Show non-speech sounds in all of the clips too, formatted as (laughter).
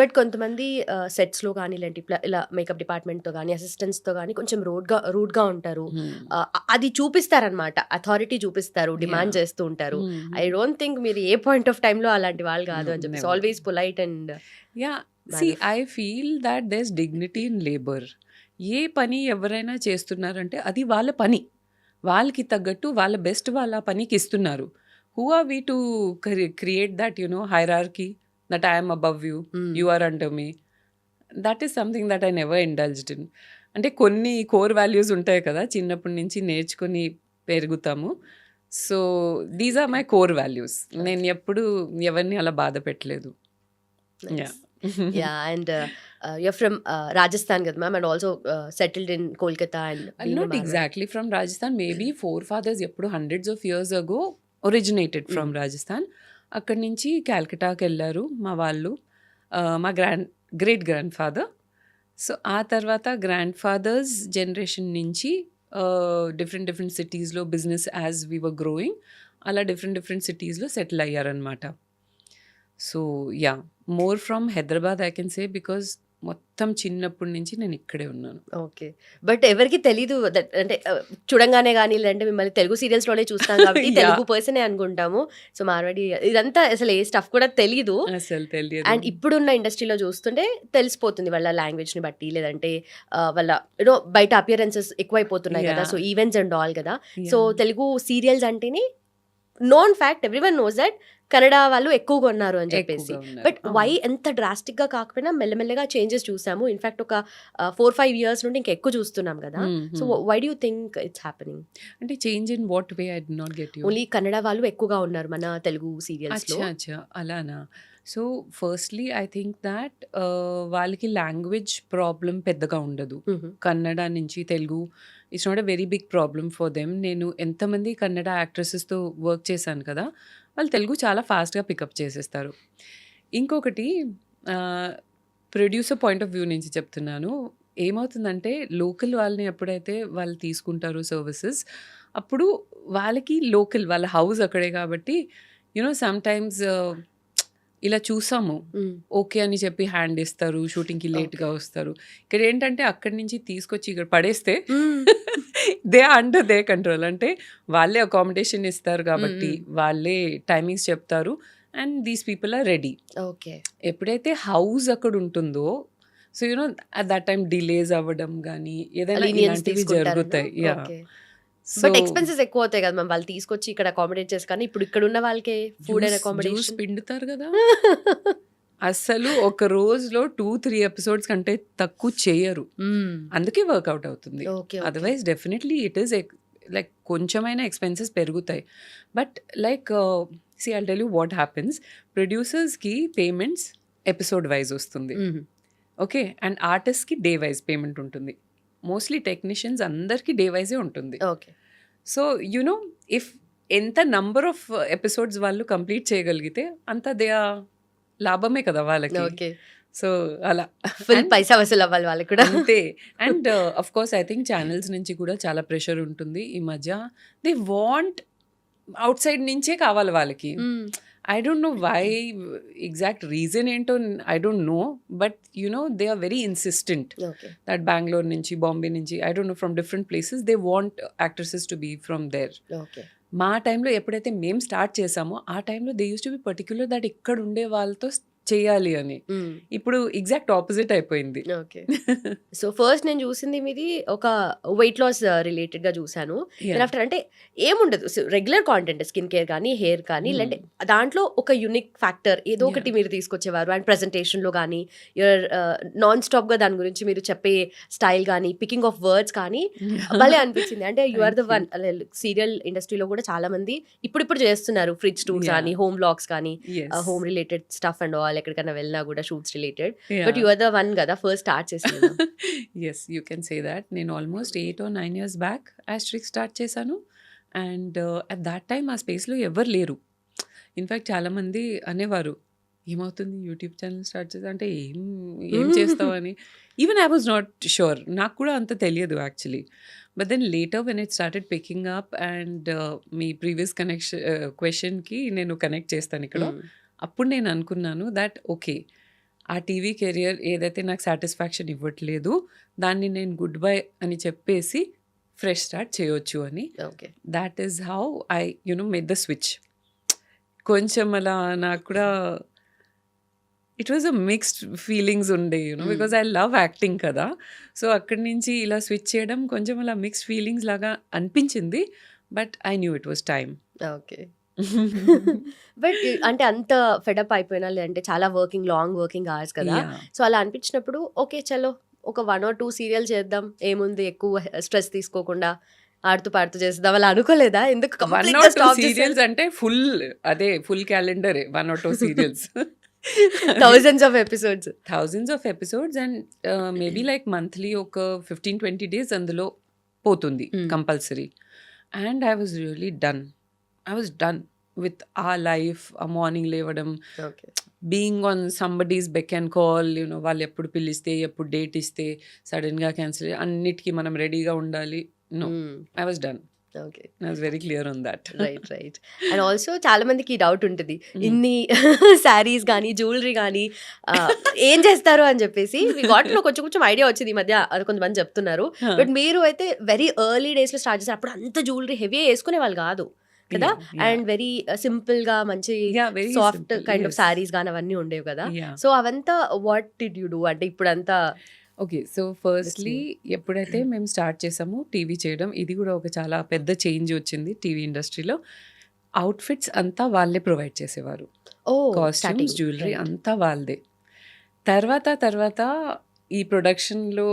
But కొంతమంది సెట్స్లో కానీ ఇలాంటి ఇలా మేకప్ డిపార్ట్మెంట్తో కానీ అసిస్టెంట్స్తో కానీ కొంచెం రూడ్గా రూడ్గా ఉంటారు అది చూపిస్తారనమాట. అథారిటీ చూపిస్తారు డిమాండ్. చేస్తూ ఉంటారు. ఐ డోంట్ థింక్ మీరు ఏ పాయింట్ ఆఫ్ టైమ్లో అలాంటి వాళ్ళు కాదు అని చెప్పేసి. Always polite and ya see I feel that does dignity in labour ఏ పని ఎవరైనా చేస్తున్నారంటే అది వాళ్ళ పని. వాళ్ళకి తగ్గట్టు వాళ్ళ బెస్ట్ వాళ్ళ పనికి ఇస్తున్నారు. Who are we to create that you know hierarchy that I'm above you you are under me that is something that I never indulged in అంటే కొన్ని కోర్ వాల్యూస్ ఉంటాయి కదా చిన్నప్పటి నుంచి నేర్చుకుని పెరుగుతాము. So these are my core values నేను ఎప్పుడు ఎవరిని అలా బాధ పెట్టలేదు. Ya and you're from Rajasthan కదా ma'am and also settled in Kolkata and not exactly from Rajasthan maybe four fathers ఎప్పుడు hundreds of years ago originated from Rajasthan అక్కడి నుంచి క్యాల్కటాకి వెళ్ళారు మా వాళ్ళు మా grand great grand father so ఆ తర్వాత గ్రాండ్ ఫాదర్స్ జనరేషన్ నుంచి డిఫరెంట్ డిఫరెంట్ సిటీస్లో business as we were growing అలా డిఫరెంట్ డిఫరెంట్ సిటీస్లో settle అయ్యారనమాట so ya more from Hyderabad I can say because మొత్తం చిన్నప్పటి నుంచి నేను ఇక్కడే ఉన్నాను. ఓకే. బట్ ఎవరికి తెలీదు అంటే చూడంగానే కానీ లేదంటే మిమ్మల్ని తెలుగు సీరియల్స్లోనే చూస్తాం కాబట్టి. (laughs) తెలుగు పర్సనే అనుకుంటాము. సో మార్వాడి ఇదంతా అసలు ఏ స్టఫ్ కూడా తెలీదు. అసలు తెలియదు. అండ్ ఇప్పుడున్న ఇండస్ట్రీలో చూస్తుంటే తెలిసిపోతుంది వాళ్ళ లాంగ్వేజ్ని బట్టి లేదంటే వాళ్ళ యూనో బయట అపియరెన్సెస్ ఎక్కువైపోతున్నాయి కదా. సో ఈవెంట్స్ అండ్ ఆల్ కదా. సో. తెలుగు సీరియల్స్ అంటేనే known fact everyone knows that Kannada వాళ్ళు ఎక్కువగా ఉన్నారు అని చెప్పేసి. బట్. వై ఎంత డ్రాస్టిక్గా కాకపోయినా మెల్లమెల్లగా చేంజెస్ చూసాము. ఇన్ఫాక్ట్ ఒక ఫోర్ ఫైవ్ ఇయర్స్ నుండి ఇంకా ఎక్కువ చూస్తున్నాం కదా. So. Why do think it's happening అంటే change in what way I not get you only Kannada వాళ్ళు ఎక్కువగా ఉన్నారు మన తెలుగు సీరియల్స్లో. అలానా? So firstly I think that వాళ్ళకి లాంగ్వేజ్ ప్రాబ్లం పెద్దగా ఉండదు. కన్నడ నుంచి Telugu it's not a very big problem for them నేను ఎంతమంది కన్నడ యాక్ట్రెసెస్తో వర్క్ చేశాను కదా వాళ్ళు తెలుగు చాలా ఫాస్ట్గా పికప్ చేసేస్తారు. ఇంకొకటి ప్రొడ్యూసర్ పాయింట్ ఆఫ్ వ్యూ నుంచి చెప్తున్నాను. ఏమవుతుందంటే లోకల్ వాళ్ళని ఎప్పుడైతే వాళ్ళు తీసుకుంటారు సర్వీసెస్ అప్పుడు వాళ్ళకి లోకల్ వాళ్ళ హౌస్ అక్కడే కాబట్టి యునో సమ్టైమ్స్ ఇలా చూసాము. ఓకే అని చెప్పి హ్యాండ్ ఇస్తారు షూటింగ్కి లేట్గా వస్తారు. ఇక్కడ ఏంటంటే అక్కడి నుంచి తీసుకొచ్చి ఇక్కడ పడేస్తే. (laughs) They under they control. అంటే వాళ్ళే అకామిడేషన్ ఇస్తారు కాబట్టి వాళ్ళే టైమింగ్స్ చెప్తారు and these people are ready okay. ఎప్పుడైతే హౌస్ అక్కడ ఉంటుందో so you know at that time delays అవ్వడం కానీ ఏదైనా ఇలాంటివి జరుగుతాయి. యా బట్ ఎక్స్పెన్సెస్ ఎక్కువ అవుతాయి కదా మ్యామ్. వాళ్ళు తీసుకొచ్చి ఇక్కడ అకామిడేట్ చేసి కానీ ఇప్పుడు ఇక్కడ ఉన్న వాళ్ళకే ఫుడ్ అండ్ అకామిడేషన్ పిండుతారు కదా. (laughs) అసలు ఒక రోజులో టూ త్రీ ఎపిసోడ్స్ కంటే తక్కువ చేయరు. అందుకే వర్కౌట్ అవుతుంది. Otherwise definitely it is like కొంచెమైనా ఎక్స్పెన్సెస్ పెరుగుతాయి. But like see I tell you what happens ప్రొడ్యూసర్స్కి payments episode wise వస్తుంది. ఓకే అండ్ ఆర్టిస్ట్కి డే వైజ్ పేమెంట్ ఉంటుంది. మోస్ట్లీ టెక్నీషియన్స్ అందరికీ డే వైజే ఉంటుంది. Okay so you know if ఎంత నంబర్ ఆఫ్ ఎపిసోడ్స్ వాళ్ళు కంప్లీట్ చేయగలిగితే అంత దే లాభమే కదా వాళ్ళకి. ఓకే. సో అలా. ఫుల్ పైసా వసూలు అవ్వాలి వాళ్ళకి కూడా. అంతే. And of course I think channels నుంచి కూడా చాలా ప్రెషర్ ఉంటుంది ఈ మధ్య. దే వాంట్ అవుట్ సైడ్ నుంచే కావాలి వాళ్ళకి. Mm. I don't know why exact reason ఏంటో I don't know but you know they are very insistent that Bengaluru నుంచి బాంబే నుంచి I don't know from different places they want actresses to be from there మా టైంలో ఎప్పుడైతే మేము start చేసామో ఆ టైంలో they use to be particular that ఇక్కడ ఉండే వాళ్ళతో చేయాలి అని. ఇప్పుడు ఎగ్జాక్ట్ ఆపోజిట్ అయిపోయింది ఓకే సో ఫస్ట్ నేను చూసింది మీది ఒక వెయిట్ లాస్ రిలేటెడ్గా చూసాను. ఆఫ్టర్ అంటే ఏముండదు రెగ్యులర్ కాంటెంట్ స్కిన్ కేర్ కానీ హెయిర్ కానీ Hmm. లేదంటే దాంట్లో ఒక యునిక్ ఫ్యాక్టర్ ఏదో ఒకటి. మీరు తీసుకొచ్చేవారు అండ్ ప్రెజెంటేషన్లో కానీ యువర్ నాన్ స్టాప్గా దాని గురించి మీరు చెప్పే స్టైల్ కానీ పికింగ్ ఆఫ్ వర్డ్స్ కానీ (laughs) భలే అనిపించింది అంటే you are the one serial ఇండస్ట్రీలో కూడా చాలా మంది ఇప్పుడు ఇప్పుడు చేస్తున్నారు ఫ్రిడ్జ్ టూర్స్. కానీ హోమ్ బ్లాగ్స్ కానీ. Home related stuff and all ఎక్కడికైనా వెళ్ళినా కూడా shoots related. But you are the one కదా ఫస్ట్ స్టార్ట్ చేసింది. Yes you can say that నేను almost eight or nine years back asterisk start చేశాను. And at that time ఆ స్పేస్లో ఎవరు లేరు. ఇన్ఫ్యాక్ట్ చాలామంది అనేవారు ఏమవుతుంది? యూట్యూబ్ ఛానల్ స్టార్ట్ చేసా అంటే ఏం ఏం (laughs) చేస్తావు? అని. Even I was not sure నాకు కూడా అంత తెలియదు actually but then later when it started picking up and me previous connection క్వశ్చన్కి నేను కనెక్ట్ చేస్తాను ఇక్కడ. అప్పుడు నేను అనుకున్నాను దట్ ఓకే ఆ టీవీ కెరియర్ ఏదైతే నాకు సాటిస్ఫాక్షన్ ఇవ్వట్లేదు దాన్ని నేను గుడ్ బై అని చెప్పేసి ఫ్రెష్ స్టార్ట్ చేయొచ్చు అని. Okay that is how I you know made the switch కొంచెం అలా నాకు కూడా it was a mixed feelings ఉండే you know. Because I love acting కదా. సో అక్కడి నుంచి ఇలా స్విచ్ చేయడం కొంచెం అలా మిక్స్డ్ ఫీలింగ్స్ లాగా అనిపించింది but I knew it was time okay (laughs) but (laughs) అంటే అంత ఫెడప్ అయిపోయినా లేదంటే చాలా వర్కింగ్ లాంగ్ వర్కింగ్ అవర్స్ కదా. సో అలా అనిపించినప్పుడు ఓకే చలో ఒక వన్ ఆర్ టూ సీరియల్ చేద్దాం. ఏముంది? ఎక్కువ స్ట్రెస్ తీసుకోకుండా ఆడుతూ పాడుతూ చేద్దాం అలా అనుకోలేదా? ఎందుకు వన్ ఆర్ టూ సీరియల్స్ అంటే ఫుల్ అదే full calendar one or two serials thousands of episodes thousands of episodes and maybe like monthly ఒక ఫిఫ్టీన్ ట్వంటీ డేస్ అందులో పోతుంది. Compulsory and I was really done I was done with ఆ life ఆ morning లేవడం. Being on somebody's beck and call you know వాళ్ళు ఎప్పుడు పిలిస్తే ఎప్పుడు డేట్ ఇస్తే సడన్గా క్యాన్సిల్ అన్నిటికీ మనం రెడీగా ఉండాలి. No I was done okay very clear on that right right and also చాలా మందికి డౌట్ ఉంటుంది. Mm. ఇన్ని శారీస్ కానీ జ్యువెలరీ కానీ ఏం చేస్తారు అని చెప్పేసి వాటిలో కొంచెం కొంచెం ఐడియా వచ్చింది ఈ మధ్య అది కొంతమంది చెప్తున్నారు. బట్ మీరు అయితే వెరీ ఎర్లీ డేస్లో స్టార్ట్ చేశారు అప్పుడు అంత జ్యువెలరీ హెవీ వేసుకునే వాళ్ళు కాదు. కదా? అండ్ వెరీ సింపుల్గా మంచి సాఫ్ట్ కైండ్ ఆఫ్ సారీస్ కానీ అవన్నీ ఉండేవి కదా? సో అవంతా వాట్ డిడ్ యూ డూ అంటే ఇప్పుడంతా ఓకే సో ఫస్ట్లీ ఎప్పుడైతే మేము స్టార్ట్ చేసామో టీవీ చేయడం ఇది కూడా ఒక చాలా పెద్ద చేంజ్ వచ్చింది టీవీ ఇండస్ట్రీలో. అవుట్ఫిట్స్ అంతా వాళ్ళే ప్రొవైడ్ చేసేవారు. ఓ కాస్ట్యూమ్స్ జ్యువెలరీ అంతా వాళ్ళదే. తర్వాత తర్వాత ఈ ప్రొడక్షన్లో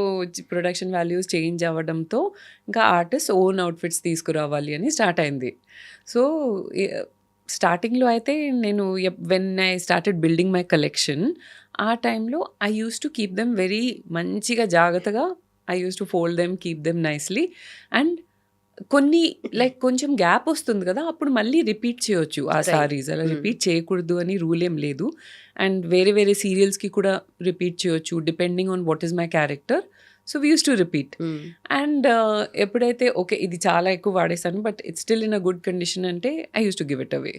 ప్రొడక్షన్ వాల్యూస్ చేంజ్ అవ్వడంతో ఇంకా ఆర్టిస్ట్ ఓన్ అవుట్ఫిట్స్ తీసుకురావాలి అని స్టార్ట్ అయింది. సో స్టార్టింగ్లో అయితే నేను when I started building my collection ఆ టైంలో I use to keep them very మంచిగా జాగ్రత్తగా I use to fold them keep them nicely and కొన్ని లైక్ కొంచెం గ్యాప్ వస్తుంది కదా అప్పుడు మళ్ళీ రిపీట్ చేయొచ్చు ఆ. సారీస్ అలా Mm. రిపీట్ చేయకూడదు అని రూల్ ఏం లేదు అండ్ వేరే వేరే సీరియల్స్కి కూడా రిపీట్ చేయొచ్చు depending on what is my character so we use to repeat and ఎప్పుడైతే ఓకే ఇది చాలా ఎక్కువ వాడేసాను but it's still in a good condition అంటే I use to give it away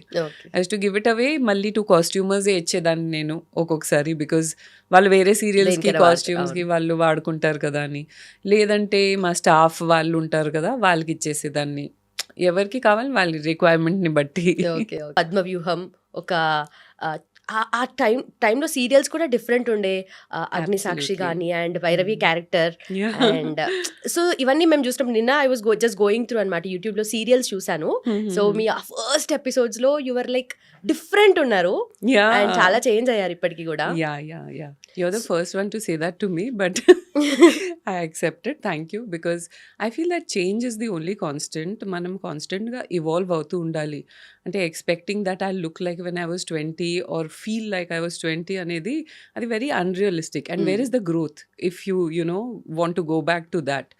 I to give it away మళ్ళీ to కాస్ట్యూమర్సే ఇచ్చేదాన్ని నేను ఒక్కొక్కసారి because వాళ్ళు వేరే సీరియల్స్కి కాస్ట్యూమ్స్కి వాళ్ళు వాడుకుంటారు కదా అని. లేదంటే మా స్టాఫ్ వాళ్ళు ఉంటారు కదా వాళ్ళకి ఇచ్చేసేదాన్ని. ఎవరికి కావాలి వాళ్ళ రిక్వైర్మెంట్ని బట్టి. ఓకే పద్మ వ్యూహం ఒక ఆ, టైం టైంలో సీరియల్స్ కూడా డిఫరెంట్ ఉండే అగ్నిసాక్షి Absolutely. కానీ and Bhairavi Mm. Character. And (laughs) so ఇవన్నీ మేము చూసినప్పుడు నిన్న I was go just going through అనమాట యూట్యూబ్లో సీరియల్స్ చూసాను సో మీ ఫస్ట్ ఎపిసోడ్స్లో యువర్ లైక్ డిఫరెంట్ ఉన్నారు. అండ్ చాలా చేంజ్ అయ్యారు ఇప్పటికి కూడా Yeah, yeah, yeah. You're the first one to say that to me, but (laughs) I accept it. Thank you. Because I feel that change is the only constant. మనం కాన్స్టెంట్గా evolve అవుతూ ఉండాలి అంటే expecting that I look like when I was twenty or feel like I was twenty అనేది అది very unrealistic and where. Is the growth if you you know want to go back to that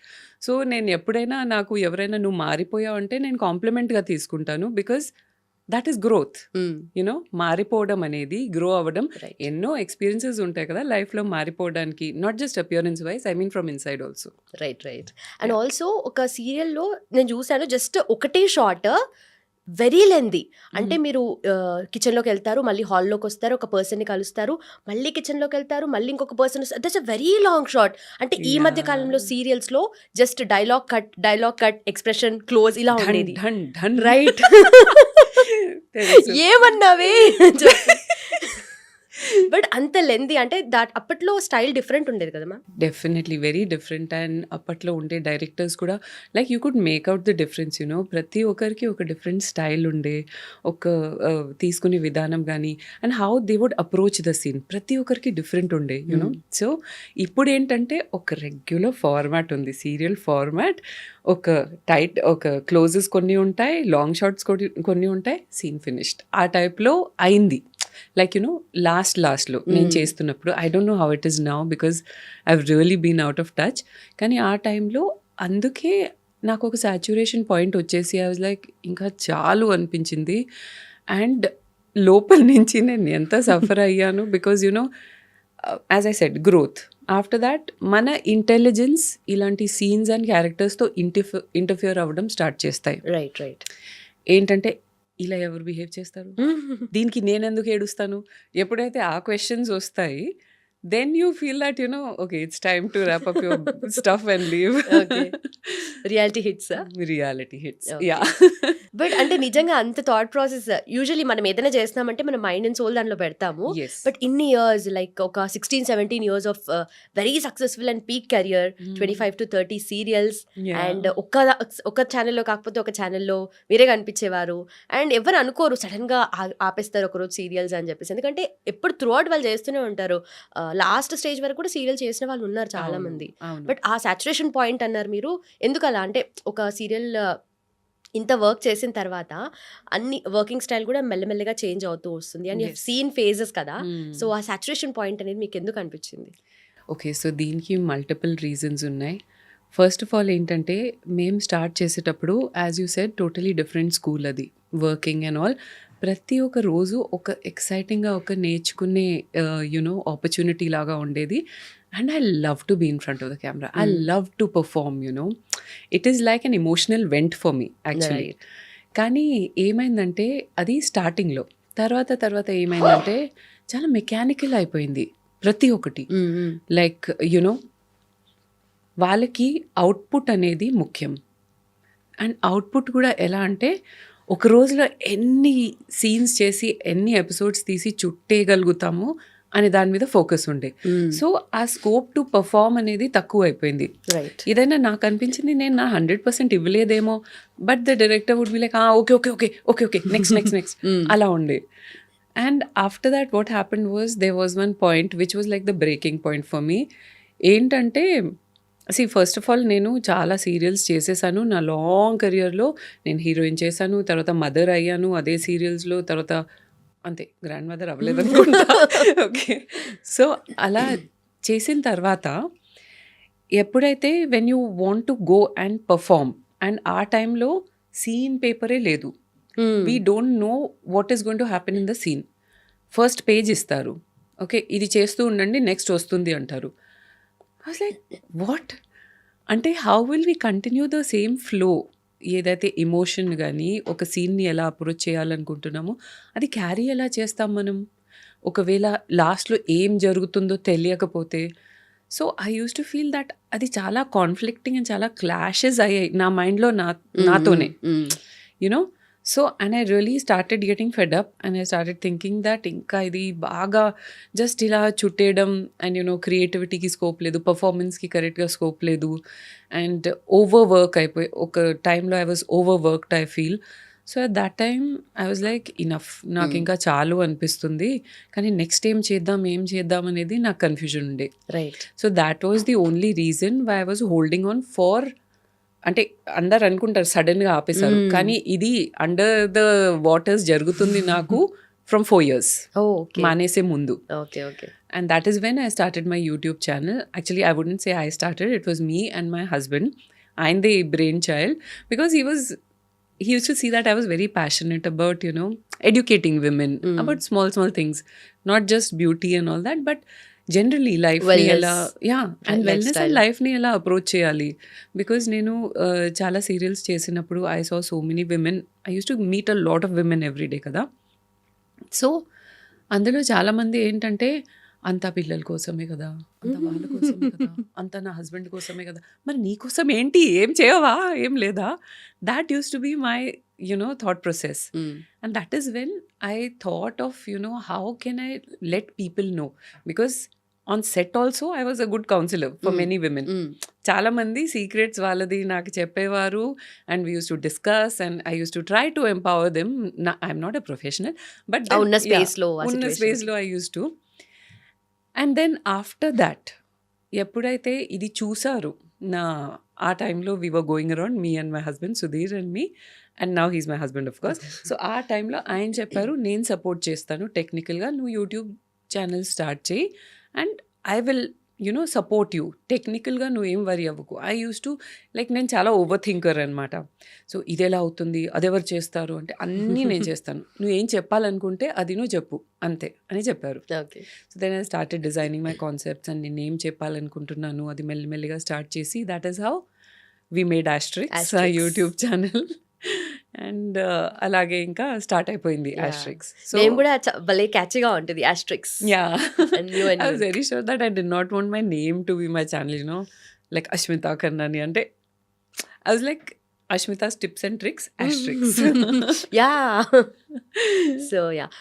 so నేను ఎప్పుడైనా నాకు ఎవరైనా నువ్వు మారిపోయావు అంటే నేను కాంప్లిమెంట్గా తీసుకుంటాను because that is growth you know మారిపోవడం అనేది గ్రో అవ్వడం. ఎన్నో ఎక్స్పీరియన్సెస్ ఉంటాయి కదా లైఫ్లో మారిపోవడానికి not just appearance wise I mean from inside also right right and also ఒక సీరియల్లో నేను చూసాను జస్ట్ ఒకటే షార్ట్ వెరీ లెంది అంటే మీరు కిచెన్లోకి వెళ్తారు మళ్ళీ హాల్లోకి వస్తారు ఒక పర్సన్ని కలుస్తారు మళ్ళీ కిచెన్లోకి వెళ్తారు మళ్ళీ ఇంకొక person that's a very long shot అంటే ఈ మధ్య. కాలంలో సీరియల్స్లో just dialogue cut dialogue cut expression close ఇలా ఉండేది. రైట్. (laughs) (laughs) ఏమన్నావే (laughs) బట్ అంత లెంది అంటే దాట్ అప్పట్లో స్టైల్ డిఫరెంట్ ఉండేది కదా ma'am? Definitely very different and అప్పట్లో ఉండే డైరెక్టర్స్ కూడా like you could make out the difference you know ప్రతి ఒక్కరికి ఒక డిఫరెంట్ స్టైల్ ఉండే ఒక తీసుకునే విధానం కానీ and how they would approach the scene ప్రతి ఒక్కరికి డిఫరెంట్ ఉండే యూనో సో ఇప్పుడు ఏంటంటే ఒక రెగ్యులర్ ఫార్మాట్ ఉంది సీరియల్ ఫార్మాట్ ఒక టైట్ ఒక క్లోజెస్ కొన్ని ఉంటాయి లాంగ్ షార్ట్స్ కొన్ని కొన్ని ఉంటాయి సీన్ ఫినిష్డ్ ఆ టైప్లో అయింది. లైక్ యునో లాస్ట్ లాస్ట్లో నేను Mm. చేస్తున్నప్పుడు I don't know how it is now because I really been out of touch కానీ ఆ టైంలో అందుకే నాకు ఒక సాచురేషన్ పాయింట్ వచ్చేసి ఐ వాజ్ లైక్ ఇంకా చాలు అనిపించింది. అండ్ లోపల నుంచి నేను ఎంత సఫర్ అయ్యాను because you know as I set growth after that మన ఇంటెలిజెన్స్ ఇలాంటి సీన్స్ అండ్ క్యారెక్టర్స్తో ఇంటిఫ ఇంటర్ఫియర్ అవ్వడం స్టార్ట్ చేస్తాయి. రైట్ రైట్ ఏంటంటే ఇలా ఎవరు బిహేవ్ చేస్తారు? (laughs) దీనికి నేను ఎందుకు ఏడుస్తాను? ఎప్పుడైతే ఆ క్వశ్చన్స్ వస్తాయి then you feel that you know okay it's time to wrap up your stuff and leave. Reality hits reality hits. Ya but అంటే నిజంగా అంత థాట్ ప్రాసెస్ యూజువలీ మనం ఏదైనా చేస్తున్నామంటే మన మైండ్ అండ్ సోల్ దాంట్లో పెడతాము. బట్ ఇన్ని ఇయర్స్ లైక్ ఒక sixteen seventeen years of very successful and peak career. Twenty five to thirty serials and ఒక ఒక ఛానల్లో కాకపోతే ఒక ఛానల్లో మీరే కనిపించేవారు. అండ్ ఎవరు అనుకోరు సడన్గా ఆ- ఆపేస్తారు ఒకరోజు సీరియల్స్ అని చెప్పేసి. ఎందుకంటే ఎప్పుడు త్రూ అవుట్ వాళ్ళు చేస్తూనే ఉంటారు. లాస్ట్ స్టేజ్ వరకు కూడా సీరియల్ చేసిన వాళ్ళు ఉన్నారు చాలా మంది బట్ ఆ సాచురేషన్ పాయింట్ అన్నారు మీరు. ఎందుకు అలా అంటే ఒక సీరియల్ ఇంత వర్క్ చేసిన తర్వాత అన్ని వర్కింగ్ స్టైల్ కూడా మెల్లమెల్లగా చేంజ్ అవుతూ వస్తుంది. And Yes. సీన్ ఫేజెస్ కదా. Hmm. సో ఆ సాచురేషన్ పాయింట్ అనేది మీకు ఎందుకు అనిపించింది? ఓకే సో దీనికి మల్టిపుల్ రీజన్స్ ఉన్నాయి. ఫస్ట్ ఆఫ్ ఆల్ ఏంటంటే మేము స్టార్ట్ చేసేటప్పుడు as you said totally different school అది. వర్కింగ్ అండ్ ఆల్ ప్రతి ఒక్క రోజు ఒక ఎక్సైటింగ్గా ఒక నేర్చుకునే యునో ఆపర్చునిటీ లాగా ఉండేది. And I love to be in front of the camera I. Love to perform you know it is like an emotional vent for me actually Right. కానీ ఏమైందంటే అది స్టార్టింగ్లో తర్వాత తర్వాత ఏమైందంటే చాలా మెకానికల్ అయిపోయింది ప్రతి ఒక్కటి. లైక్ యునో వాళ్ళకి అవుట్పుట్ అనేది ముఖ్యం. అండ్ అవుట్పుట్ కూడా ఎలా అంటే ఒక రోజులో ఎన్ని సీన్స్ చేసి ఎన్ని ఎపిసోడ్స్ తీసి చుట్టేయగలుగుతాము అనే దాని మీద ఫోకస్ ఉండే. సో ఆ స్కోప్ టు పర్ఫామ్ అనేది తక్కువ అయిపోయింది రైట్ ఏదైనా నాకు అనిపించింది నేను నా hundred percent ఇవ్వలేదేమో but the director would be like okay okay okay okay okay next next next. (laughs) అలా ఉండే. And after that what happen was they was one point which was like the breaking point for me. ఏంటంటే సి first of all నేను చాలా serials చేసేసాను. నా long కెరియర్లో నేను హీరోయిన్ చేశాను తర్వాత మదర్ అయ్యాను అదే సీరియల్స్లో తర్వాత అంతే గ్రాండ్ మదర్ అవ్వలేదు అనుకుంటా ఓకే సో అలా చేసిన తర్వాత ఎప్పుడైతే when you want to go and perform and ఆ టైంలో సీన్ పేపరే లేదు. We don't know what is going to happen in the scene first page ఇస్తారు. ఓకే ఇది చేస్తూ ఉండండి నెక్స్ట్ వస్తుంది అంటారు. లైక్ వాట్ అంటే how will we continue the same flow ఏదైతే ఎమోషన్ కానీ ఒక సీన్ని ఎలా అప్రోచ్ చేయాలనుకుంటున్నామో అది క్యారీ ఎలా చేస్తాం మనం? ఒకవేళ లాస్ట్లో ఏం జరుగుతుందో తెలియకపోతే. So I use to feel that అది చాలా కాన్ఫ్లిక్టింగ్ అండ్ చాలా క్లాషెస్ అయ్యాయి నా మైండ్లో నా నాతోనే. You know so and I really started getting fed up and I started thinking that ఇంకా ఇది బాగా జస్ట్ ఇలా చుట్టేయడం అండ్ యూనో క్రియేటివిటీకి స్కోప్ లేదు పర్ఫార్మెన్స్కి కరెక్ట్గా స్కోప్ లేదు అండ్ ఓవర్ వర్క్ అయిపోయి ఒక టైంలో I was overworked I feel so at that time I was like enough నాకు Mm. ఇంకా చాలు అనిపిస్తుంది కానీ నెక్స్ట్ ఏం చేద్దాం ఏం చేద్దాం అనేది నాకు కన్ఫ్యూజన్ ఉండే. Right so that was the only reason why I was holding on for అంటే అందరు అనుకుంటారు సడన్గా ఆపేశారు Mm. కానీ ఇది అండర్ ద వాటర్స్ జరుగుతుంది నాకు ఫ్రమ్ ఫోర్ ఇయర్స్ మానేసే ముందు okay okay and that is when I started my YouTube channel. Actually, I wouldn't say I started, it was me and my husband. I'm the brainchild because he was he used to see that I was very passionate about, you know, educating women Mm. about small, small things, not just beauty and all that, but generally life ని Wellness. ఎలా yeah and wellness. And లైఫ్ని ఎలా approach చేయాలి? Because నేను uh, చాలా serials చేసినప్పుడు I saw so many women I use to meet a lot of women every day కదా. So అందులో చాలామంది ఏంటంటే అంతా పిల్లల కోసమే కదా అంత వాళ్ళ కోసమే కదా అంత నా హస్బెండ్ కోసమే కదా మరి నీ కోసం ఏంటి? ఏం చేయవా? ఏం లేదా? That use to be my you know thought process and that is when I thought of you know how can I let people know because on set also I was a good counsellor for. Many women చాలా మంది secrets వాళ్ళది నాకు చెప్పేవారు and we use to discuss and I use to try to empower them I'm not a professional but ఉన్న స్పేస్లో ఆ ఉన్న స్పేస్లో I use to and then after that ఎప్పుడైతే ఇది చూసారు నా ఆ టైంలో we were going around me and my husband Sudheer and me and now he's my husband of course so ఆ టైంలో ఆయన చెప్పారు నేను సపోర్ట్ చేస్తాను టెక్నికల్గా నువ్వు యూట్యూబ్ ఛానల్ స్టార్ట్ చేయి and I will you know support you. టెక్నికల్గా నువ్వు ఏం వరి అవ్వకు. ఐ యూస్ టు లైక్ నేను చాలా ఓవర్ థింకర్ అనమాట సో ఇది ఎలా అవుతుంది? అదెవరు చేస్తారు? అంటే అన్నీ నేను చేస్తాను. (laughs) నువ్వు ఏం చెప్పాలనుకుంటే అది నువ్వు చెప్పు. అంతే అని చెప్పారు. Okay. So then I started designing my concepts and నేను ఏం చెప్పాలనుకుంటున్నాను అది మెల్లిమెల్లిగా స్టార్ట్ చేసి that is how we made Astricks. YouTube channel and అలాగే ఇంకా స్టార్ట్ అయిపోయింది. యాస్ట్రిక్స్ సో నేమ్ కూడా భలే క్యాచ్గా ఉంటుంది Astricks yeah. Very sure that I did not want my name to be my channel you know like Ashmita Karnani అంటే I was like Ashmita's tips and tricks Astricks yeah so yeah